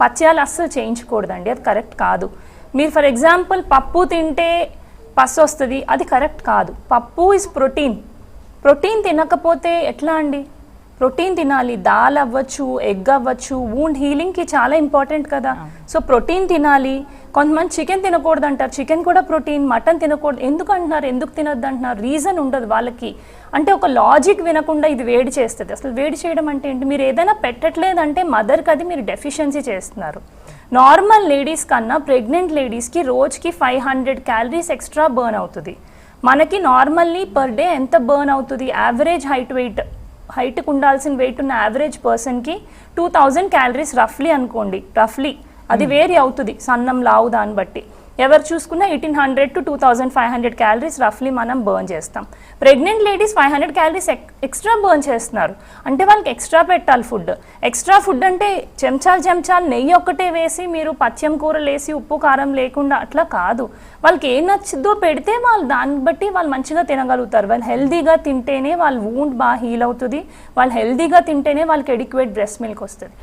పచ్యాలు అస్సలు చేయించకూడదండి అది కరెక్ట్ కాదు. మీరు ఫర్ ఎగ్జాంపుల్ పప్పు తింటే పస్ వస్తుంది అది కరెక్ట్ కాదు. పప్పు ఇస్ ప్రోటీన్ ప్రోటీన్ తినకపోతే ఎట్లా అండి? ప్రోటీన్ తినాలి దాల్ అవ్వచ్చు ఎగ్ అవ్వచ్చు వూండ్ హీలింగ్కి చాలా ఇంపార్టెంట్ కదా. సో ప్రోటీన్ తినాలి. కొంతమంది చికెన్ తినకూడదు అంటారు చికెన్ కూడా ప్రోటీన్ మటన్ తినకూడదు. ఎందుకు అంటున్నారు? ఎందుకు తినొద్దు అంటున్నారు రీజన్ ఉండదు వాళ్ళకి. అంటే ఒక లాజిక్ వినకుండా ఇది వేడి చేస్తుంది. అసలు వేడి చేయడం అంటే ఏంటి? మీరు ఏదైనా పెట్టట్లేదంటే మదర్కి అది మీరు డెఫిషియన్సీ చేస్తున్నారు. నార్మల్ లేడీస్ కన్నా ప్రెగ్నెంట్ లేడీస్కి రోజుకి five hundred calories extra burn అవుతుంది. మనకి నార్మల్లీ పర్ డే ఎంత బర్న్ అవుతుంది? యావరేజ్ హైట్ వెయిట్ హైట్కి ఉండాల్సిన వెయిట్ ఉన్న యావరేజ్ పర్సన్కి టూ థౌజండ్ క్యాలరీస్ రఫ్లీ అనుకోండి. రఫ్లీ అది వేరీ అవుతుంది. సన్నం లావు దాన్ని బట్టి. ఎవరు చూసుకున్నా eighteen hundred to two thousand five hundred calories రఫ్లీ మనం బర్న్ చేస్తాం. Pregnant ladies five hundred calories extra burn చేస్తున్నారు. అంటే వాళ్ళకి ఎక్స్ట్రా పెట్టాలి ఫుడ్ ఎక్స్ట్రా ఫుడ్ అంటే చెంచాలు చెంచాలు నెయ్యి ఒక్కటే వేసి మీరు పచ్చం కూరలు వేసి ఉప్పు కారం లేకుండా అట్లా కాదు. వాళ్ళకి ఏం నచ్చుద్దో పెడితే వాళ్ళు దాన్ని బట్టి వాళ్ళు మంచిగా తినగలుగుతారు. వాళ్ళు హెల్దీగా తింటేనే వాళ్ళ వూండ్ బాగా హీల్ అవుతుంది. వాళ్ళు హెల్దీగా తింటేనే వాళ్ళకి ఎడిక్వేట్ బ్రెస్ట్ మిల్క్ వస్తుంది.